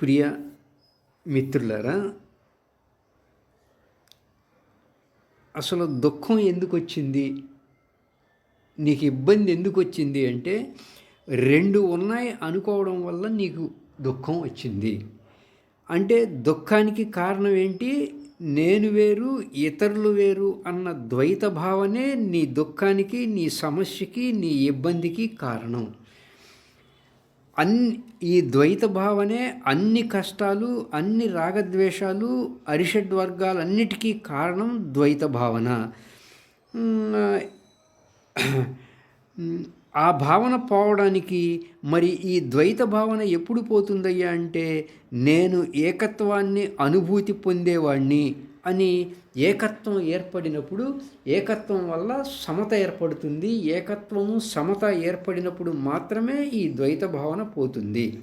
ప్రియ మిత్రులారా అసలు దుఃఖం ఎందుకు వచ్చింది నీకు ఇబ్బంది ఎందుకు వచ్చింది అంటే రెండు ఉన్నాయి అనుకోవడం వల్ల నీకు దుఃఖం వచ్చింది. అంటే దుఃఖానికి కారణం ఏంటి? నేను వేరు ఇతరులు వేరు అన్న ద్వైత భావనే నీ దుఃఖానికి నీ సమస్యకి నీ ఇబ్బందికి కారణం. అన్ని ఈ ద్వైత భావనే అన్ని కష్టాలు అన్ని రాగద్వేషాలు అరిషడ్ వర్గాలన్నిటికీ కారణం ద్వైత భావన. ఆ భావన పోవడానికి మరి ఈ ద్వైత భావన ఎప్పుడు పోతుందయ్యా అంటే నేను ఏకత్వాన్ని అనుభూతి పొందేవాణ్ణి అని ఏకత్వం ఏర్పడినప్పుడు ఏకత్వం వల్ల సమత ఏర్పడుతుంది. ఏకత్వము సమత ఏర్పడినప్పుడు మాత్రమే ఈ ద్వైత భావన పోతుంది.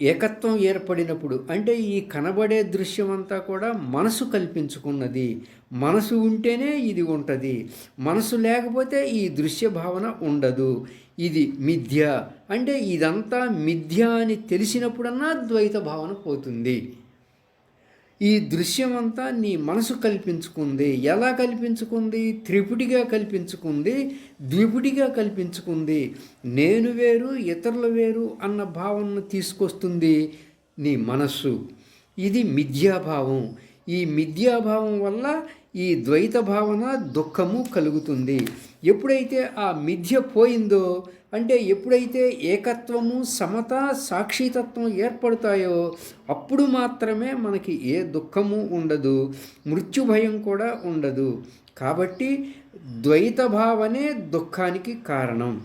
ఏకత్వం ఏర్పడినప్పుడు అంటే ఈ కనబడే దృశ్యం అంతా కూడా మనసు కల్పించుకున్నది. మనసు ఉంటేనే ఇది ఉంటుంది. మనసు లేకపోతే ఈ దృశ్య భావన ఉండదు. ఇది మిథ్య. అంటే ఇదంతా మిథ్య అని తెలిసినప్పుడన్నా ద్వైత భావన పోతుంది. ఈ దృశ్యమంతా నీ మనసు కల్పించుకుంది. ఎలా కల్పించుకుంది? త్రిపుటిగా కల్పించుకుంది. ద్విపుడిగా కల్పించుకుంది. నేను వేరు ఇతరులు వేరు అన్న భావనను తీసుకొస్తుంది నీ మనస్సు. ఇది మిథ్యాభావం. ఈ మిథ్యాభావం వల్ల ఈ ద్వైత భావన దుఃఖము కలుగుతుంది. ఎప్పుడైతే ఆ మిథ్య పోయిందో అంటే ఎప్పుడైతే ఏకత్వము సమత సాక్షితత్వం ఏర్పడతాయో అప్పుడు మాత్రమే మనకి ఏ దుఃఖము ఉండదు మృత్యు భయం కూడా ఉండదు. కాబట్టి ద్వైత భావనే దుఃఖానికి కారణం.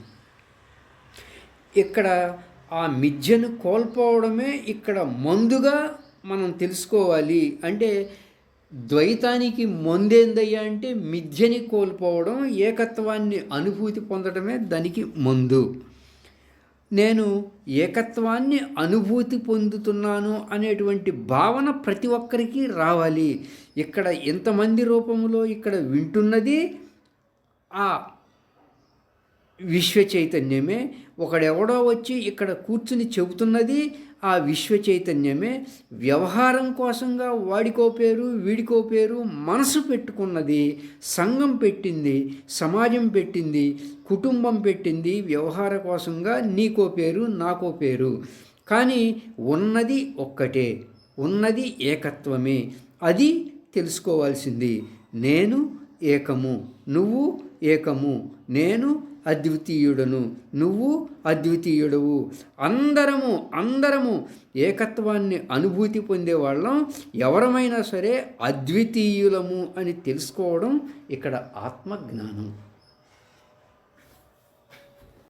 ఇక్కడ ఆ మిథ్యను కోల్పోవడమే ఇక్కడ మందుగా మనం తెలుసుకోవాలి అంటే ద్వైతానికి మందేందయ్యా అంటే మిథ్యని కోల్పోవడం ఏకత్వాన్ని అనుభూతి పొందడమే దానికి మందు. నేను ఏకత్వాన్ని అనుభూతి పొందుతున్నాను అనేటువంటి భావన ప్రతి ఒక్కరికి రావాలి. ఇక్కడ ఎంతమంది రూపంలో ఇక్కడ వింటున్నది? ఆ విశ్వ చైతన్యమే ఒకడెవడో వచ్చి ఇక్కడ కూర్చుని చెబుతున్నది ఆ విశ్వ చైతన్యమే వ్యవహారం కోసంగా వాడికో పేరు వీడికో పేరు మనసు పెట్టుకున్నది సంఘం పెట్టింది సమాజం పెట్టింది కుటుంబం పెట్టింది వ్యవహార కోసంగా నీకో పేరు నాకో పేరు. కానీ ఉన్నది ఒక్కటే ఉన్నది ఏకత్వమే. అది తెలుసుకోవాల్సింది. నేను ఏకము నువ్వు ఏకము నేను అద్వితీయుడను. నువ్వు అద్వితీయుడవు. అందరము అందరము ఏకత్వాన్ని అనుభూతి పొందేవాళ్ళం ఎవరమైనా సరే అద్వితీయులము అని తెలుసుకోవడం ఇక్కడ ఆత్మజ్ఞానం.